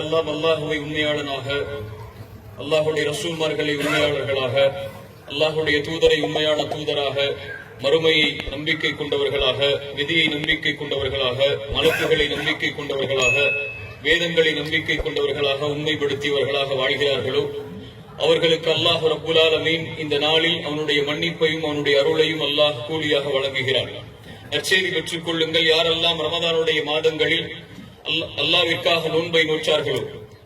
யாரெல்லாம் அல்லாஹுவை உண்மையாளனாக அல்லாஹுடைய ரசூல்மார்களை உண்மையாளர்களாக அல்லாஹுடைய தூதரை உண்மையான தூதராக மறுமையை நம்பிக்கை கொண்டவர்களாக விதியை நம்பிக்கை கொண்டவர்களாக மலக்குகளை நம்பிக்கை கொண்டவர்களாக வேதங்களை நம்பிக்கை கொண்டவர்களாக உண்மைப்படுத்தியவர்களாக வாழ்கிறார்களோ? அவர்களுக்கு அல்லாஹ் ரபுலாலமீன் இந்த நாளில் அவனுடைய மன்னிப்பையும் அவனுடைய அருளையும் அல்லாஹ் கூலியாக வழங்குகிறார் நற்செய்தி பெற்றுக் கொள்ளுங்கள். யாரெல்லாம் ரமதானுடைய மாதங்களில் அல்லாவிற்காக நோன்பை நோச்சார்களோ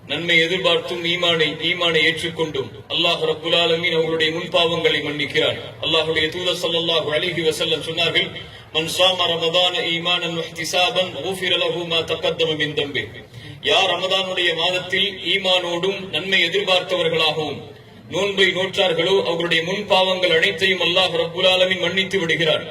நன்மை எதிர்பார்த்தும் ஈமானை ஈமானை ஏற்றுக்கொண்டும் அல்லாஹ் ரபுல் அவருடைய அவர்களுடைய முன்பாவங்களை மன்னிக்கிறார் அல்லாஹுடைய தூத சல்லாஹு அலிஹி வசல்லம் சொன்னார்கள் மன் சாம ரமதான ஈமானன் வஹ்திசாபன் ஊஃபிர லஹு தக்கத்தமின் தம்பி. யார் ரமதானுடைய மாதத்தில் ஈமானோடும் நன்மை எதிர்பார்த்தவர்களாகவும் நோன்பை நோற்றார்களோ அவருடைய முன்பாவங்கள் அனைத்தையும் அல்லாஹ் ரபுல் மன்னித்து விடுகிறார்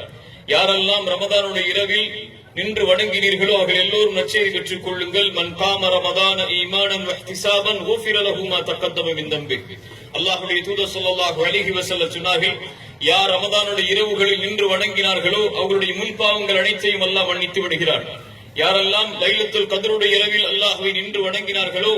யாரெல்லாம் ரமதானுடைய இரவில் நின்று வணங்கினீர்களோ அவர்கள் எல்லோரும் நச்சையை பெற்றுக் கொள்ளுங்கள். மன் காம ரமதான ஈமானன் வஹ்திசாபன் ஊஃபிர லஹுமா தக்கத்தம மிந்தம்பி அல்லாஹுடைய தூதர் சொல்லல்லாஹு அலிஹி வசல்ல சொன்னார்கள் யார் ரமதானுடைய இரவுகளில் நின்று வணங்கினார்களோ அவர்களுடைய முன்பாவங்கள் அனைத்தையும் அல்லாஹ் மன்னித்து விடுகிறார் யாரெல்லாம் லைலத்தில் கதருடைய இரவில் அல்லாஹுவை நின்று வணங்கினார்களோ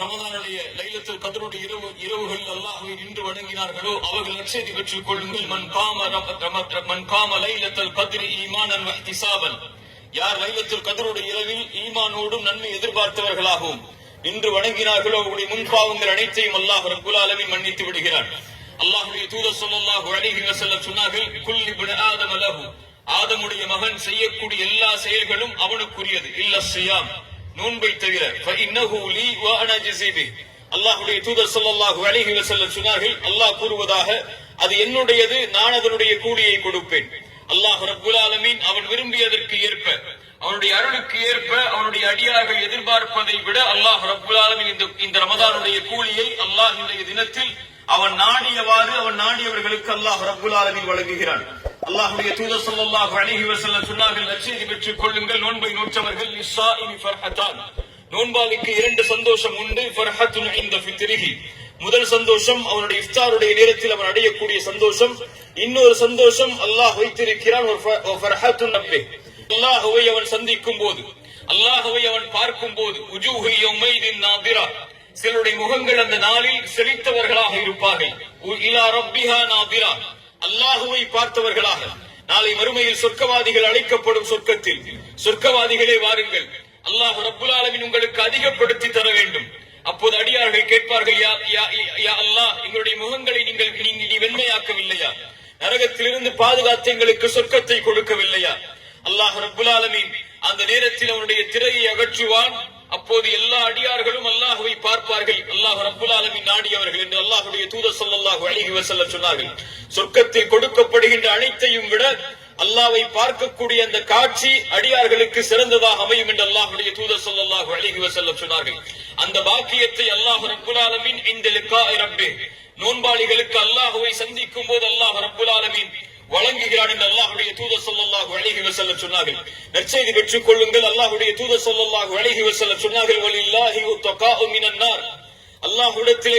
ரமதானுடைய லைலத்துல் கதருடைய இரவு இரவுகளில் அல்லாஹ்வை நின்று வணங்கினார்களோ அவர்கள் நற்செய்தி பெற்றுக் கொள்ளுங்கள். மண் காம மண் காம லைலத்தில் கதிரி ஈமானன் வஹ்திசாபன் யார் லைலத்தில் கதருடைய இரவில் ஈமானோடும் நன்மை எதிர்பார்த்தவர்களாகவும் நின்று வணங்கினார்களோ அவருடைய முன்பாவங்கள் அனைத்தையும் அல்லாஹ் ரப்புல் ஆலமீன் மன்னித்து விடுகிறார் அல்லாஹுடைய தூதர் ஸல்லல்லாஹு அழகி வஸல்லம் சொன்னார்கள் குல் இப்னு ஆதம் லஹு. ஆதமுடைய மகன் செய்யக்கூடிய எல்லா செயல்களும் அவனுக்குரியது. இல்ல சியாம் நோன்பை தவிர அல்லாஹுடைய தூதர் சொல்லல்லாஹு அழகி செல்லம் சொன்னார்கள் அல்லாஹ் கூறுவதாக அது என்னுடையது நான் அதனுடைய கூலியை கொடுப்பேன். அல்லாஹ் ரபுல் ஆலமீன் அவன் விரும்பியதற்கு ஏற்ப அவனுடைய அருளுக்கு ஏற்ப அவனுடைய அடியார்கள் எதிர்பார்ப்பதை விட அல்லாஹ் ரபுல் ஆலமின் இந்த ரமதானுடைய கூலியை அல்லாஹ் இன்றைய தினத்தில் அவன் நாடியவாறு அவன் நாடியவர்களுக்கு அல்லாஹ் ரபுல் ஆலமின் வழங்குகிறான். அல்லாஹுடைய தூதர் ஸல்லல்லாஹு அலைஹி வசல்ல சொன்னார்கள் நற்செய்தி பெற்றுக் கொள்ளுங்கள். நோன்பை நோற்றவர்கள் லிஸ்ஸாஇமி ஃபர்ஹத்தான். நோன்பாளிக்கு இரண்டு சந்தோஷம் உண்டு ஃபர்ஹத்துன் இந்த ஃபித்ரிஹி. முதல் சந்தோஷம் அவனுடைய இஃப்தாருடைய நேரத்தில் அவன் அடையக்கூடிய சந்தோஷம். இன்னொரு சந்தோஷம் அல்லாஹ் வைத்திருக்கிறான் ஒரு ஃப- அவன் சந்திக்கும் போது அல்லாஹுவை அவன் பார்க்கும் போது சிலருடைய முகங்கள் அந்த நாளில் செழித்தவர்களாக இருப்பார்கள். அல்லாஹுவை பார்த்தவர்களாக. நாளை மறுமையில் சொர்க்கவாதிகள் அழைக்கப்படும் சொர்க்கத்தில். சொர்க்கவாதிகளே வாருங்கள். அல்லாஹ் ரப்புல் உங்களுக்கு அதிகப்படுத்தி தர வேண்டும். அப்போது அடியார்கள் கேட்பார்கள் யா யா யா அல்லாஹ் எங்களுடைய முகங்களை நீங்கள் நீ- வெண்மையாக்கவில்லையா? நரகத்திலிருந்து பாதுகாத்து எங்களுக்கு சொர்க்கத்தை கொடுக்கவில்லையா? அல்லாஹ் ரப்புல் அந்த நேரத்தில் அவனுடைய திரையை அகற்றுவான். அப்போது எல்லா அடியார்களும் அல்லாஹுவை பார்ப்பார்கள். அல்லாஹ் ரப்புல் ஆலமீன் நாடியவர்கள் என்று அல்லாஹுடைய தூத ஸல்லல்லாஹு அழகி வசல்ல சொன்னார்கள். சொர்க்கத்தில் கொடுக்கப்படுகின்ற அனைத்தையும் விட அல்லாவை பார்க்கக்கூடிய அந்த காட்சி அடியார்களுக்கு சிறந்ததாக அமையும் என்று அல்லாஹுடைய தூத ஸல்லல்லாஹு அழகி வசல்ல சொன்னார்கள். அந்த பாக்கியத்தை அல்லாஹ் ரப்புல் ஆலமீன் இந்த லிகாஇ நோன்பாளிகளுக்கு அல்லாஹுவை சந்திக்கும் போது அல்லாஹ் ரப்புல் ஆலமீன் வழங்குகிறான் என்று அல்லாஹுடைய தூதர் ஸல்லல்லாஹு அழகி வசல்ல சொன்னார்கள். நற்செய்தி பெற்றுக் கொள்ளுங்கள் அல்லாஹுடைய தூதர் ஸல்லல்லாஹு அழகி வசல்ல சொன்னார்கள் வலில்லாஹி உத்தகாஉ மினன் நார்.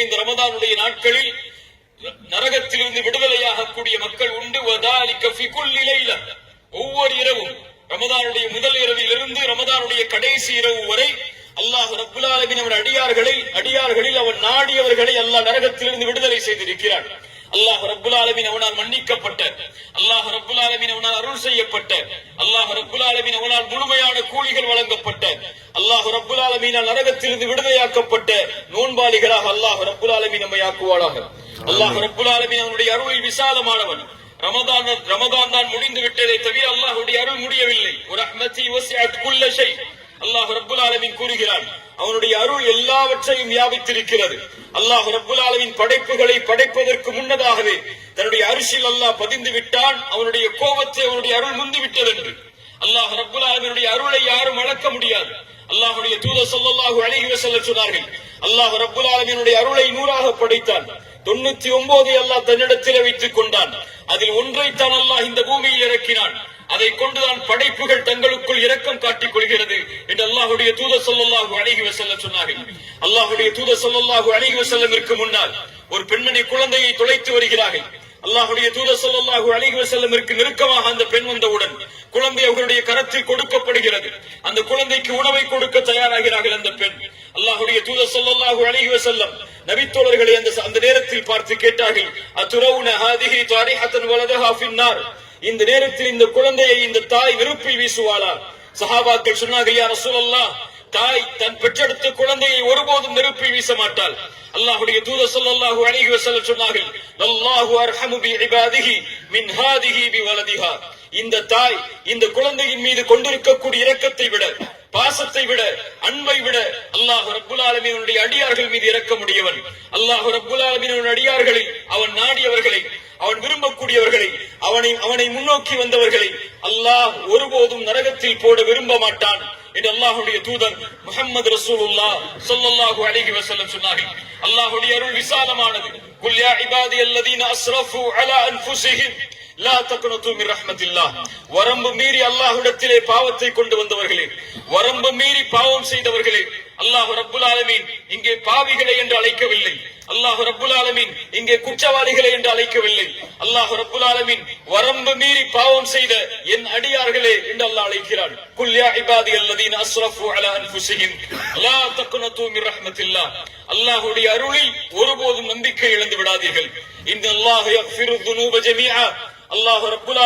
இந்த ரமதானுடைய நாட்களில் நரகத்திலிருந்து விடுதலையாகக்கூடிய மக்கள் உண்டு. வதாலிக்க ஃபி நிலையில ஒவ்வொரு இரவும் ரமதானுடைய முதல் இரவில் இருந்து ரமதானுடைய கடைசி இரவு வரை அல்லாஹ் ரப்புல் அவன் அடியார்களை அடியார்களில் அவன் நாடியவர்களை அல்லாஹ் நரகத்திலிருந்து விடுதலை செய்திருக்கிறான். அல்லாஹ் ரப்புல் ஆலமீன் அவனால் மன்னிக்கப்பட்ட அல்லாஹ் ரப்புல் ஆலமீன் அவனால் அருள் செய்யப்பட்ட அல்லாஹ் ரப்புல் ஆலமீன் அவனால் முழுமையான கூலிகள் வழங்கப்பட்ட அல்லாஹ் ரப்புல் ஆலமீனால் நரகத்திலிருந்து விடுதலையாக்கப்பட்ட நோன்பாளிகளாக அல்லாஹ் ரப்புல் ஆலமீன் நம்மை ஆக்குவாளாக அல்லாஹ் ரப்புல் ஆலமீன் அவனுடைய அருளில் விசாலமானவன். ரமதான் ரமதான் தான் முடிந்து விட்டதை தவிர அல்லாஹ்வுடைய அருள் முடியவில்லை. ஒரு ரஹ்மதி வசிஅத் குல்ல ஷை அல்லாஹ் ரப்புல் ஆலமின் கூறுகிறான் அவனுடைய அருள் எல்லாவற்றையும் வியாபித்திருக்கிறது. அல்லாஹ் ரப்புல் ஆலமின் படைப்புகளை படைப்பதற்கு முன்னதாகவே தன்னுடைய அரிசியில் அல்லாஹ் பதிந்து விட்டான் அவனுடைய கோபத்தை அவனுடைய அருள் முந்து விட்டது என்று. அல்லாஹ் ரப்புல் ஆலமினுடைய அருளை யாரும் அளக்க முடியாது. அல்லாஹுடைய தூத ஸல்லல்லாஹு அழகிய செல்ல சொன்னார்கள் அல்லாஹ் ரப்புல் ஆலமினுடைய அருளை நூறாக படைத்தான். தொண்ணூத்தி ஒன்பதை அல்லாஹ் தன்னிடத்தில் வைத்துக் கொண்டான். அதில் ஒன்றைத்தான் அல்லாஹ் இந்த பூமியில் இறக்கினான். அதை கொண்டுதான் படைப்புகள் தங்களுக்குள் இரக்கம் காட்டிக் கொள்கிறது என்று அல்லாஹுடைய தூத ஸல்லல்லாஹு அலைஹி வஸல்லம் சொன்னார்கள். அல்லாஹுடைய தூத ஸல்லல்லாஹு அலைஹி வசல்லமிற்கு முன்னால் ஒரு பெண்மணி குழந்தையை தொலைத்து வருகிறார்கள். அல்லாஹுடைய தூத ஸல்லல்லாஹு அலைஹி வசல்லமிற்கு நெருக்கமாக அந்த பெண் வந்தவுடன் குழந்தை அவர்களுடைய கரத்தில் கொடுக்கப்படுகிறது. அந்த குழந்தைக்கு உணவை கொடுக்க தயாராகிறார்கள் அந்த பெண். அல்லாஹுடைய தூத ஸல்லல்லாஹு அழகி வசல்லம் நபித்தோழர்களை அந்த அந்த நேரத்தில் பார்த்து கேட்டார்கள் அத்துரவுன ஹாதிஹி தாரிஹத்தன் வலதஹா ஃபின்னார் இந்த நேரத்தில் இந்த குழந்தையை இந்த தாய் வெறுப்பில் வீசுவாளா? சஹாபாக்கள் சொன்னார்கள் யா ரசூலல்லாஹ் தாய் தன் பெற்றெடுத்த குழந்தையை ஒருபோதும் நெருப்பில் வீச மாட்டாள். அல்லாஹுடைய தூத ஸல்லல்லாஹு அழகி வஸல்லம் சொன்னார்கள் அல்லாஹு அர்ஹமு பி இபாதிஹி மின் ஹாதிஹி பி வலதிஹா. இந்த தாய் இந்த குழந்தையின் மீது கொண்டிருக்கக்கூடிய இரக்கத்தை விட பாசத்தை விட அன்பை விட அல்லாஹ் ரப்புல் ஆலமீனுடைய அடியார்கள் மீது இறக்க முடியவன். அல்லாஹ் ரப்புல் ஆலமீனுடைய அடியார்களில் அவன் நாடியவர்களை அவன் விரும்பக்கூடியவர்களை அவனை அவனை முன்னோக்கி வந்தவர்களை அல்லாஹ் ஒருபோதும் நரகத்தில் போட விரும்ப மாட்டான் என்று அல்லாஹுடைய தூதர் முகமது ரசூலுல்லா சொல்லல்லாஹு அலைஹி வசல்லம் சொன்னார்கள். அல்லாஹுடைய அருள் விசாலமானது. குல்யா இபாதி அல்லதீன அஸ்ரஃபு அலா அன்புசிஹின் வரம்பு மீறி அல்லாஹுடத்திலே பாவத்தை கொண்டு வந்தவர்களே வரம்பு மீறி பாவம் செய்தவர்களே அல்லாஹு ரப்புல் ஆலமீன் இங்கே பாவிகளை என்று அழைக்கவில்லை. அல்லாஹு ரப்புல் ஆலமீன் இங்கே குற்றவாளிகளை என்று அழைக்கவில்லை. அல்லாஹு ரப்புல் ஆலமீன் வரம்பு மீறி பாவம் செய்த என் அடியார்களே என்று அல்லாஹ் அழைக்கிறான். குல் யா இபாதி அல்லதீன் அஸ்ரஃபு அலா அன்ஃபுஸிஹிம் லா தக்னது மின் ரஹ்மத்தில்லாஹ் அல்லாஹ்வுடைய அருளில் ஒருபோதும் நம்பிக்கை இழந்து விடாதீர்கள். இந்த அல்லாஹ் யக்ஃபிரு துனூப ஜமீஆ. அல்லாஹ் ரப்புல்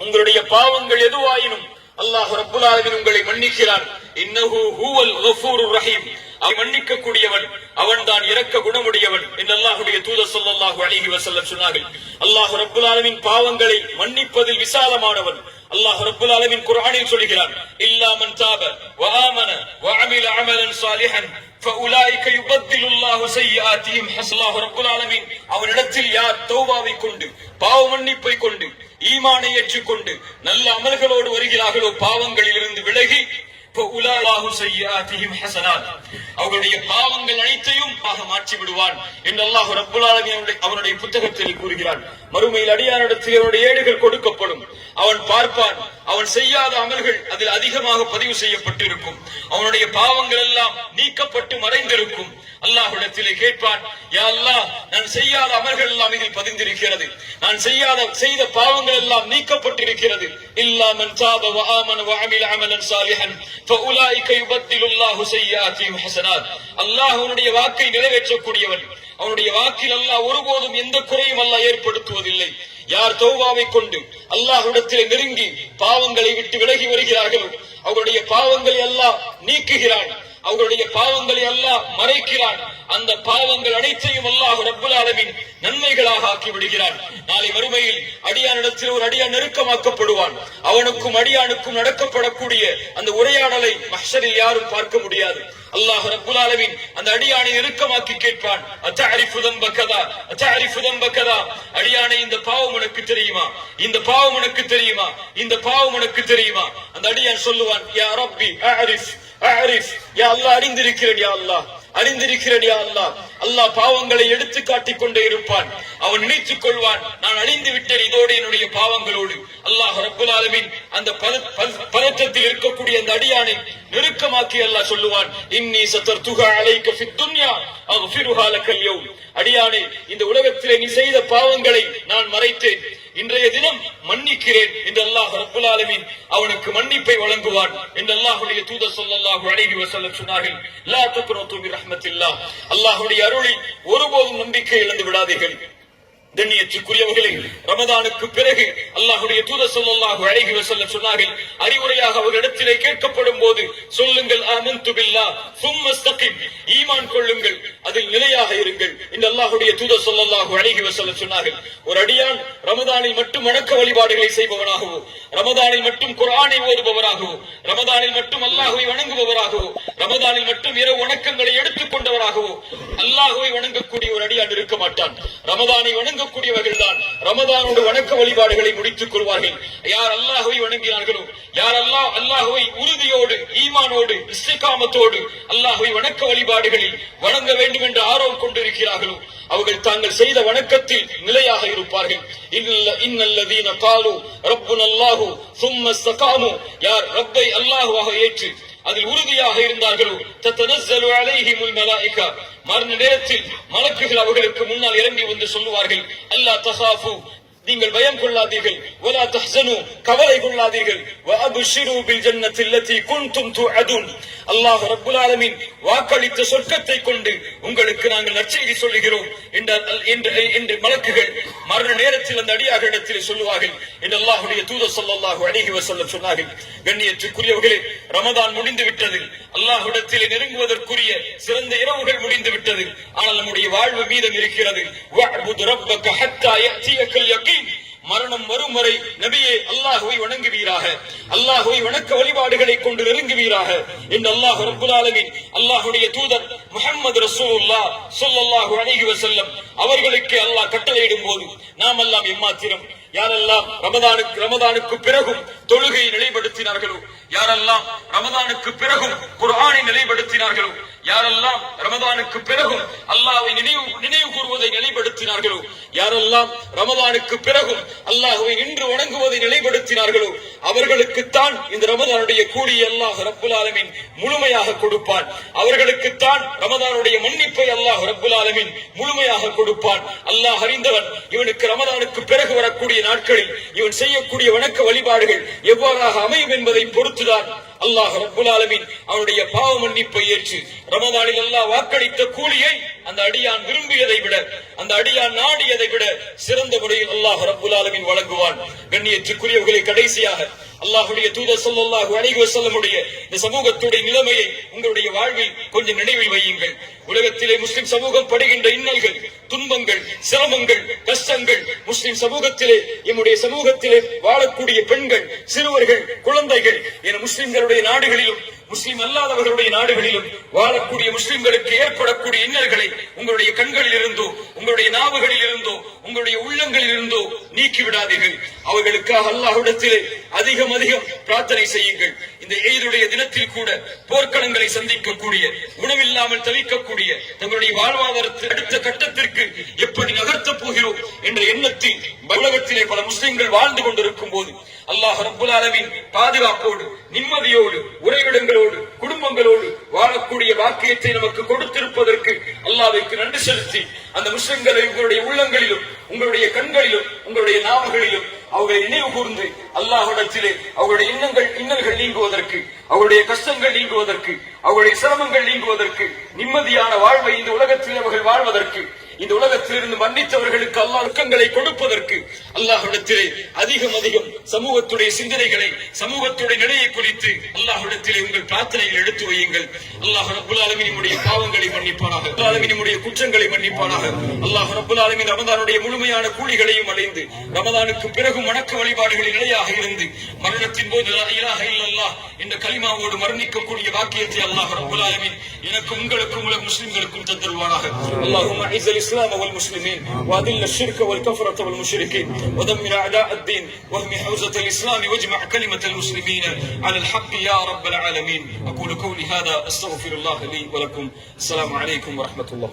உங்களுடைய பாவங்கள் எதுவாயினும் அல்லாஹ் ரப்புல் உங்களை மன்னிக்கிறான். இன்னஹு ஹூவல் கஃபூருர் ரஹீம். அவன் மன்னிக்க கூடியவன் அவன் தான் இறக்க குணமுடையவன் என்று அல்லாஹுடைய தூதர் ஸல்லல்லாஹு அழகி வசல்லம் சொன்னார்கள். அல்லாஹு ரப்புல் பாவங்களை மன்னிப்பதில் விசாலமானவன் அல்லாஹ் ரப்புல் ஆலமீன் குரானில் சொல்கிறான் இல்லாமன் தாப வ ஆமன அமலன் சாலிஹன் அவனிடத்தில் யார் தௌபாவை கொண்டு பாவ மன்னிப்பை கொண்டு ஈமானை ஏற்றுக்கொண்டு நல்ல அமல்களோடு வருகிறார்களோ பாவங்களில் இருந்து விலகி அவர்களுடைய பாவங்கள் அனைத்தையும் ஆக மாற்றி விடுவான் என்று அல்லாஹ் ரப்புல் அவனுடைய- அவனுடைய புத்தகத்தில் கூறுகிறான். மறுமையில் அடியாரிடத்தில் அவனுடைய ஏடுகள் கொடுக்கப்படும். அவன் பார்ப்பான். அவன் செய்யாத அமல்கள் அதில் அதிகமாக பதிவு செய்யப்பட்டிருக்கும். அவனுடைய பாவங்கள் எல்லாம் நீக்கப்பட்டு மறைந்திருக்கும். அல்லாஹ்விடத்திலே கேட்பான் யா அல்லாஹ் நான் செய்யாத அமல்கள் எல்லாம் இதில் பதிந்திருக்கிறது. நான் செய்யாத செய்த பாவங்கள் எல்லாம் நீக்கப்பட்டிருக்கிறது. இல்லா மன் தாப வ ஆமன வ அமில அமலன் சாலிஹன். ஃபஉலாயிக யுபத்திலுல்லாஹு ஸய்யிஆத்திஹிம் ஹஸனாத் அல்லாஹ் அவனுடைய வாக்கை நிறைவேற்றக்கூடியவன். அவனுடைய வாக்கில் அல்லாஹ் ஒருபோதும் எந்த குறையும் அல்லாஹ் ஏற்படுத்துவதில்லை. யார் தௌபாவை கொண்டு அல்லாஹ்விடத்திலே நெருங்கி பாவங்களை விட்டு விலகி வருகிறார்களோ அவருடைய பாவங்களை அல்லாஹ் நீக்குகிறான். அவர்களுடைய பாவங்களை எல்லாம் மறைக்கிறான். அந்த பாவங்கள் அனைத்தையும் அல்லாஹ் ரப்புல் ஆலமின் நன்மைகளாக ஆக்கி விடுகிறான் நாளை வறுமையில் அடியானிடத்தில் ஒரு அடியான் நெருக்கமாக்கப்படுவான். அவனுக்கும் அடியானுக்கும் நடக்கப்படக்கூடிய அந்த உரையாடலை மஹரில் யாரும் பார்க்க முடியாது. அல்லாஹ் ரப்புல் ஆலமின் அந்த அடியானை நெருக்கமாக்கி கேட்பான். அத்தஅரிஃபு பக்கதா அத்தஅரிஃபு பக்கதா அடியானை இந்த பாவம் உனக்கு தெரியுமா? இந்த பாவம் உனக்கு தெரியுமா? இந்த பாவம் உனக்கு தெரியுமா? அந்த அடியான் சொல்லுவான் யா ரப்பி அரிஃப் அரிஃப் யா அல்லாஹ் அறிந்திருக்கிறேன் யா அல்லாஹ் அறிந்திருக்கிறேன் யா அல்லாஹ். அல்லாஹ் பாவங்களை எடுத்து காட்டிக் கொண்டே இருப்பான். அவன் நினைத்துக் கொள்வான் நான் அழிந்து விட்டேன் இதோடு என்னுடைய பாவங்களோடு. அல்லாஹ் ரப்புல் ஆலமின் அந்த பத- பத- பதற்றத்தில் இருக்கக்கூடிய அந்த அடியானை நெருக்கமாக்கி அல்லாஹ் சொல்லுவான் இன்னி சத்தர்துகா அலைக்க ஃபித் துன்யா அக்ஃபிருஹா லக்கல் யௌம். அடியானே இந்த உலகத்திலே நீ செய்த பாவங்களை நான் மறைத்தேன். இன்றைய தினம் மன்னிக்கிறேன் என்று அல்லாஹ் ரப்புல் ஆலமீன் அவனுக்கு மன்னிப்பை வழங்குவான் என்று அல்லாஹுடைய தூதர் ஸல்லல்லாஹு அழகி வஸல்லம் சொன்னார்கள். லா தக்னது மின் ரஹ்மத்தில்லாஹ். அல்லாஹுடைய அருளை ஒருபோதும் நம்பிக்கை இழந்து விடாதீர்கள். கண்ணியத்திற்குரியவர்களே ரமதானுக்கு பிறகு அல்லாஹுடைய தூதர் சொல்லாஹு அழகி வசல்ல சொன்னார்கள் அறிவுரையாக அவர்களிடத்திலே கேட்கப்படும் போது சொல்லுங்கள் ஆமன்து பில்லா சும்ம ஈமான் கொள்ளுங்கள் அதில் நிலையாக இருங்கள். இந்த அல்லாஹுடைய தூதர் சொல்லாஹு அழகி வசல்ல சொன்னார்கள். ஒரு அடியான் ரமதானில் மட்டும் வணக்க வழிபாடுகளை செய்பவனாகவோ ரமதானில் மட்டும் குரானை ஓதுபவராகவோ ரமதானில் மட்டும் அல்லாஹுவை வணங்குபவராகவோ ரமதானில் மட்டும் இரவு வணக்கங்களை எடுத்துக் கொண்டவராகவோ அல்லாஹுவை வணங்கக்கூடிய ஒரு அடியான் இருக்க மாட்டான். ரமதானை வணங்க வணங்கக்கூடியவர்கள் தான் ரமதானோடு வணக்க வழிபாடுகளை முடித்துக் கொள்வார்கள். யார் அல்லாஹுவை வணங்கினார்களோ யார் அல்லாஹ் அல்லாஹுவை உறுதியோடு ஈமானோடு இசைக்காமத்தோடு அல்லாஹுவை வணக்க வழிபாடுகளில் வணங்க வேண்டும் என்று ஆர்வம் கொண்டிருக்கிறார்களோ அவர்கள் தாங்கள் செய்த வணக்கத்தில் நிலையாக இருப்பார்கள். இன்னல்ல- இன்னல்லதீன காலு ரப்புன அல்லாஹு சும்ம சகாமு. யார் ரப்பை அல்லாஹுவாக ஏற்று அதில் உறுதியாக இருந்தார்களோ தத்தனஸ்ஸலு அலைஹிமுல் மலாயிகா. மறுநேரத்தில் மலக்குகள் அவர்களுக்கு முன்னால் இறங்கி வந்து சொல்லுவார்கள் அல்லா தசாஃபு நீங்கள் பயம் கொள்ளாதீர்கள். வலா தஹ்சனு கவலை கொள்ளாதீர்கள். வஅப்ஷிரு பில் ஜன்னத்தி அல்லதி குன்தும் அல்லாஹ் ரப்பல் ஆலமீன் வாக்களித்த சொர்க்கத்தை கொண்டு உங்களுக்கு நாங்கள் நற்செய்தி சொல்லுகிறோம். என்று என்று மலக்குகள் மரண நேரத்தில் அந்த அடியார்களிடத்தில் சொல்லுவார்கள். என்று அல்லாஹுடைய தூதர் ஸல்லல்லாஹு அலைஹி வஸல்லம் சொன்னார்கள். கண்ணியத்துக்குரியவர்களே ரமதான் முடிந்து விட்டது. அல்லாஹுடத்தில் நெருங்குவதற்குரிய சிறந்த இரவுகள் முடிந்து விட்டது. ஆனால் நம்முடைய வாழ்வு மீதம் இருக்கிறது. மரணம் வரும் வரை நபியே அல்லாஹுவை வணங்குவீராக. அல்லாஹுவை வணக்க வழிபாடுகளை கொண்டு நெருங்குவீராக. என்று அல்லாஹ் ரப்புல் அல்லாஹுடைய அல்லாஹ்வுடைய தூதர் முகமது ரசூல்லா சொல்லல்லாஹு அலைஹி வசல்லம் அவர்களுக்கு அல்லாஹ் கட்டளையிடும் போது நாம் எல்லாம் எம்மாத்திரம்? யாரெல்லாம் ரமதானுக்கு ரமதானுக்கு பிறகும் தொழுகையை நிலைப்படுத்தினார்களோ? யாரெல்லாம் ரமதானுக்கு பிறகும் குரானை நிலைப்படுத்தினார்களோ? யாரெல்லாம் ரமதானுக்கு பிறகும் அல்லாஹை நினைவு நினைவு கூறுவதை நிலைப்படுத்தினார்களோ? யாரெல்லாம் ரமதானுக்கு பிறகும் அல்லாஹுவை நின்று வணங்குவதை நிலைப்படுத்தினார்களோ? அவர்களுக்குத்தான் இந்த ரமதானுடைய கூலி அல்லாஹ் ரப்புல் ஆலமின் முழுமையாக கொடுப்பான். அவர்களுக்குத்தான் ரமதானுடைய மன்னிப்பை அல்லாஹ் ரப்புல் ஆலமின் முழுமையாக கொடுப்பான். அல்லாஹ் அறிந்தவன் இவனுக்கு ரமதானுக்கு பிறகு வரக்கூடிய நாட்களில் இவன் செய்யக்கூடிய வணக்க வழிபாடுகள் எவ்வாறாக அமையும் என்பதை பொறுத்துதான் அல்லாஹ் ரப்புல் ஆலமீன் அவனுடைய பாவ மன்னிப்பை ஏற்று ரமதானில் அல்லாஹ் வாக்களித்த கூலியை அந்த அடியான் விரும்பியதை விட அந்த அடியான் நாடியதை விட சிறந்த முறையில் அல்லாஹ் ரப்புல் ஆலமீன் வழங்குவான். கண்ணியத்துக்குரியவர்களை கடைசியாக அல்லாஹுடைய தூதர் ஸல்லல்லாஹு அலைஹி வஸல்லமுடைய இந்த சமூகத்துடைய நிலைமையை உங்களுடைய வாழ்வில் கொஞ்சம் நினைவில் வையுங்கள். உலகத்திலே முஸ்லிம் சமூகம் படுகின்ற இன்னல்கள் துன்பங்கள் சிரமங்கள் கஷ்டங்கள் முஸ்லிம் சமூகத்திலே எம்முடைய சமூகத்திலே வாழக்கூடிய பெண்கள் சிறுவர்கள் குழந்தைகள் என முஸ்லிம்களுடைய நாடுகளிலும் முஸ்லிம் அல்லாதவர்களுடைய நாடுகளிலும் வாழக்கூடிய முஸ்லிம்களுக்கு ஏற்படக்கூடிய இன்னல்களை உங்களுடைய கண்களில் இருந்தோ உங்களுடைய நாவுகளில் இருந்தோ உங்களுடைய உள்ளங்களில் இருந்தோ நீக்கிவிடாதீர்கள். அவர்களுக்காக அல்லாஹ்விடத்திலே அதிகம் அதிகம் பிரார்த்தனை செய்யுங்கள். இந்த எய்துடைய தினத்தில் கூட போர்க்களங்களை சந்திக்கக்கூடிய உணவில்லாமல் தவிக்கக்கூடிய தங்களுடைய வாழ்வாதாரத்தை அடுத்த கட்டத்திற்கு எப்படி நகர்த்தப் போகிறோம் என்ற எண்ணத்தில் உலகத்திலே பல முஸ்லிம்கள் வாழ்ந்து கொண்டிருக்கும் போது அல்லாஹ் ரபுல் அளவின் பாதுகாப்போடு நிம்மதியோடு உறைவிடங்களோடு குடும்பங்களோடு வாழக்கூடிய வாக்கியத்தை நமக்கு கொடுத்திருப்பதற்கு அல்லாஹ்விற்கு நன்றி செலுத்தி அந்த முஸ்லிம்களை உங்களுடைய உள்ளங்களிலும் உங்களுடைய கண்களிலும் உங்களுடைய நாவுகளிலும் அவர்களை நினைவு கூர்ந்து அல்லாஹிடத்திலே அவருடைய இன்னங்கள் இன்னல்கள் நீங்குவதற்கு அவருடைய கஷ்டங்கள் நீங்குவதற்கு அவருடைய சிரமங்கள் நீங்குவதற்கு நிம்மதியான வாழ்வை இந்த உலகத்தில் அவர்கள் வாழ்வதற்கு இந்த உலகத்திலிருந்து மன்னித்தவர்களுக்கு அல்லாஹ் நுக்கங்களை கொடுப்பதற்கு அல்லாஹ்விடத்திலே அதிகம் அதிகம் சமூகத்துடைய சிந்தனைகளை சமூகத்துடைய நிலையை குறித்து அல்லாஹ்விடத்திலே உங்கள் பிரார்த்தனையில் எடுத்து வையுங்கள். அல்லாஹ் ரபுல் ஆலமினுடைய பாவங்களை மன்னிப்பானாக. ஆலமினுடைய குற்றங்களை மன்னிப்பானாக. அல்லாஹ் ரபுல் ஆலமின் ரமதானுடைய முழுமையான கூலிகளையும் அடைந்து ரமதானுக்கு பிறகு வணக்க வழிபாடுகளில் நிலையாக இருந்து மரணத்தின் போது இலாக இல்லல்லாஹ் என்ற கலிமாவோடு மரணிக்கக்கூடிய வாக்கியத்தை அல்லாஹ் ரபுல் ஆலமின் எனக்கு உங்களுக்கும் உலக முஸ்லிம்களுக்கும் தந்துருவானாக. அல்லாஹ் اعز الإسلام والمسلمين وأذل الشرك والكفرة والمشركين ودمر أعداء الدين واهم حوزة الإسلام واجمع كلمة المسلمين على الحق يا رب العالمين. أقول قولي هذا أستغفر الله لي ولكم. السلام عليكم ورحمة الله.